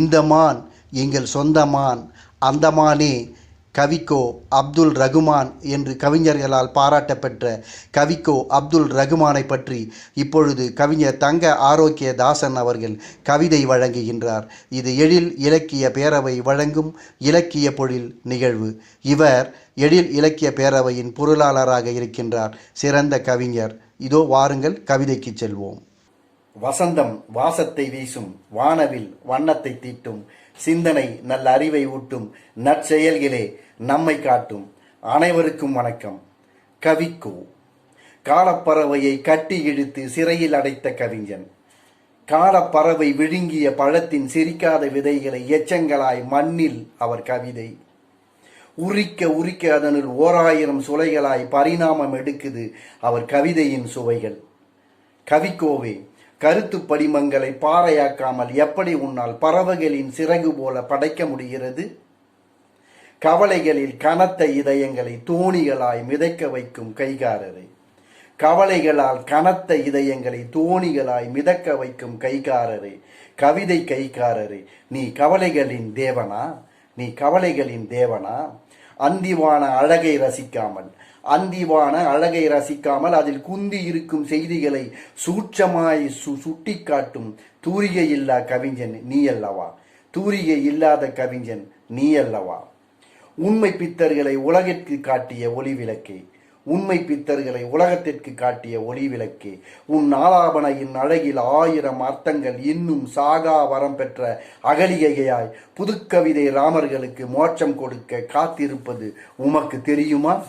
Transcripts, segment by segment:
இந்த மான் எங்கள் சொந்த மான். அந்த மானே கவிக்கோ அப்துல் ரகுமான் என்று கவிஞர்களால் பாராட்டப்பெற்ற கவிக்கோ அப்துல் ரகுமானை பற்றி இப்பொழுது கவிஞர் தங்க ஆரோக்கிய தாசன் அவர்கள் கவிதை வழங்குகின்றார். இது எழில் இலக்கிய பேரவை வழங்கும் இலக்கிய பொழில் நிகழ்வு. இவர் எழில் இலக்கிய பேரவையின் பொருளாளராக இருக்கின்றார். சிறந்த கவிஞர். இதோ வாருங்கள் கவிதைக்கு செல்வோம். வசந்தம் வாசத்தை வீசும் வானவில் வண்ணத்தை தீட்டும் சிந்தனை நல்ல அறிவை ஊட்டும் நற்செயல்களே நம்மை காட்டும். அனைவருக்கும் வணக்கம். கவிக்கோ. காலப்பறவையை கட்டி இழுத்து சிறையில் அடைத்த கவிஞன். காலப்பறவை விழுங்கிய பழத்தின் சிரிக்காத விதைகளை எச்சங்களாய் மண்ணில் அவர் கவிதை. உரிக்க உரிக்க அதனுள் ஓராயிரம் சுளைகளாய் பரிணாமம் எடுக்குது அவர் கவிதையின் சுவைகள். கவிக்கோவே கருத்து படிமங்களை பாறையாக்காமல் எப்படி உன்னால் பறவைகளின் சிறகு போல படைக்க முடிகிறது? கவலைகளில் கனத்த இதயங்களை தோணிகளாய் மிதக்க வைக்கும் கைகாரரை. கவலைகளால் கனத்த இதயங்களை தோணிகளாய் மிதக்க வைக்கும் கைகாரரே. கவிதை கைகாரரே நீ கவலைகளின் தேவனா? நீ கவலைகளின் தேவனா? அந்திவான அழகை ரசிக்காமல் அந்திவான அழகை ரசிக்காமல் அதில் குந்தி இருக்கும் செய்திகளை சூட்சமாய் சு சுட்டி காட்டும் தூரிகை இல்லா கவிஞன் நீ அல்லவா? தூரிகை இல்லாத கவிஞன் நீ அல்லவா? உண்மை பித்தர்களை உலகிற்கு காட்டிய ஒளி விளக்கே. உண்மை பித்தர்களை உலகத்திற்கு காட்டிய ஒளி விளக்கே. உன் நாளாபனையின் அழகில் ஆயிரம் அர்த்தங்கள் இன்னும் சாகா வரம் பெற்ற அகலிகையாய் புதுக்கவிதை ராமர்களுக்கு மோட்சம் கொடுக்க காத்திருப்பது உமக்கு தெரியுமா?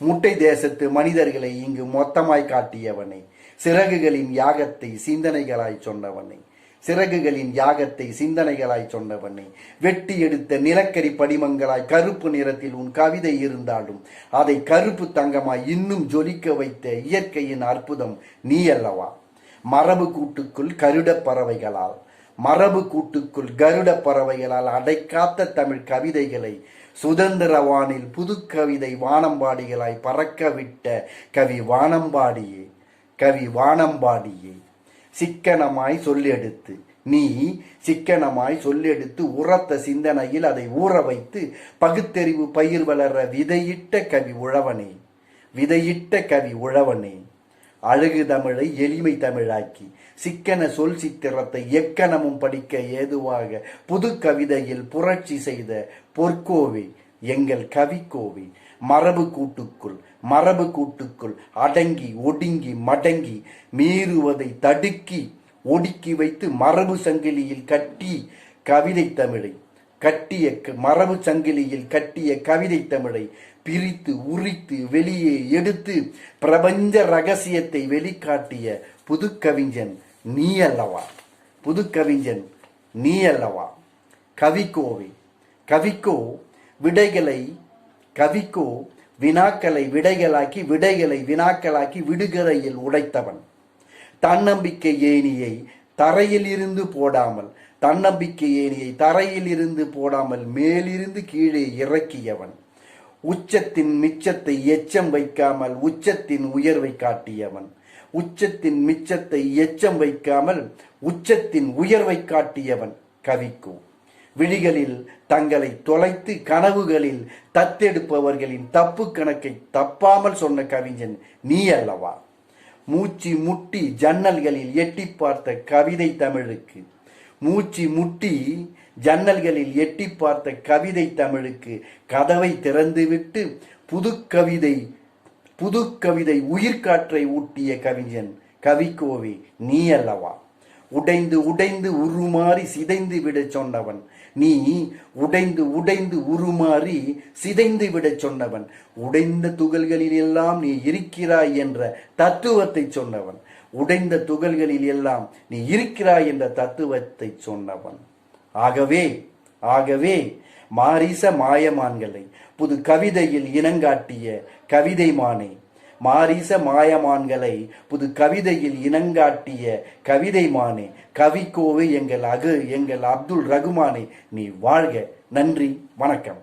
முட்டை தேசத்து மனிதர்களை இங்கு மொத்தமாய் காட்டியவனை சிறகுகளின் யாகத்தை சிந்தனைகளாய் சொன்னவனை சிறகுகளின் யாகத்தை சிந்தனைகளாய் சொன்னவனை வெட்டி எடுத்த நிலக்கரி படிமங்களாய் கருப்பு நிறத்தில் உன் கவிதை இருந்தாலும் அதை கருப்பு தங்கமாய் இன்னும் ஜொலிக்க வைத்த இயற்கையின் அற்புதம் நீ அல்லவா மரபு கூட்டுக்குள் கருட பறவைகளால் மரபு கூட்டுக்குள் கருட பறவைகளால் அடைக்காத்த தமிழ் கவிதைகளை சுதந்திர வானில் புது கவிதை வானம்பாடிகளாய் பறக்க விட்ட கவி வானம்பாடியே கவி வானம்பாடியே. சிக்கனமாய் சொல்லெடுத்து நீ சிக்கனமாய் சொல்லெடுத்து உரத்த சிந்தனையில் அதை ஊற வைத்து பகுத்தறிவு பயிர் வளர விதையிட்ட கவி உழவனே விதையிட்ட கவி உழவனே. அழகு தமிழை எளிமை தமிழாக்கி சிக்கன சொல் சித்திரத்தை எக்கணமும் படிக்க ஏதுவாக புது கவிதையில் புரட்சி செய்த பொற்கோவை எங்கள் கவிக்கோவை மரபு கூட்டுக்குள் மரபு கூட்டுக்குள் அடங்கி ஒடுங்கி மடங்கி மீறுவதை தடுக்கி ஒடுக்கி வைத்து மரபு சங்கிலியில் கட்டி கவிதை தமிழை கட்டிய மரபு சங்கிலியில் கட்டிய கவிதை தமிழை பிரித்து உரித்து வெளியே எடுத்து பிரபஞ்ச ரகசியத்தை வெளிக்காட்டிய புது கவிஞன் நீ அல்லவா? புது கவிஞன் நீ அல்லவா? கவிக்கோவே கவிக்கோ விடைகளை கவிக்கோ வினாக்களை விடைகளாக்கி விடைகளை வினாக்களாக்கி விடுகதையில் உடைத்தவன். தன்னம்பிக்கை ஏணியை தரையில் இருந்து போடாமல் தன்னம்பிக்கை ஏணியை தரையில் இருந்து போடாமல் மேலிருந்து கீழே இறக்கியவன். உச்சத்தின் மிச்சத்தை எச்சம் வைக்காமல் உச்சத்தின் உயர்வை காட்டியவன். உச்சத்தின் மிச்சத்தை எச்சம் வைக்காமல் உச்சத்தின் உயர்வை காட்டியவன் கவிக்கு. விழிகளில் தங்களை தொலைத்து கனவுகளில் தத்தெடுப்பவர்களின் தப்பு கணக்கை தப்பாமல் சொன்ன கவிஞன் நீ அல்லவா? மூச்சு முட்டி ஜன்னல்களில் எட்டி பார்த்த கவிதை தமிழுக்கு. மூச்சு முட்டி ஜன்னல்களில் எட்டி பார்த்த கவிதை தமிழுக்கு கதவை திறந்துவிட்டு புது கவிதை புது கவிதை உயிர்காற்றை ஊட்டிய கவிஞன் கவிக்கோவி நீ அல்லவா? உடைந்து உடைந்து உருமாறி சிதைந்து விட சொன்னவன். நீ உடைந்து உடைந்து உருமாறி சிதைந்து விட சொன்னவன். உடைந்த துகள்களில் எல்லாம் நீ இருக்கிறாய் என்ற தத்துவத்தை சொன்னவன். உடைந்த துகள்களில் எல்லாம் நீ இருக்கிறாய் என்ற தத்துவத்தை சொன்னவன். ஆகவே ஆகவே மாரிச மாயமான்களை புது கவிதையில் இனங்காட்டிய கவிதைமானே மாரிச மாயமான்களை புது கவிதையில் இனங்காட்டிய கவிதைமானே கவிக்கோவை எங்கள் அகு எங்கள் அப்துல் ரகுமானே நீ வாழ்க. நன்றி வணக்கம்.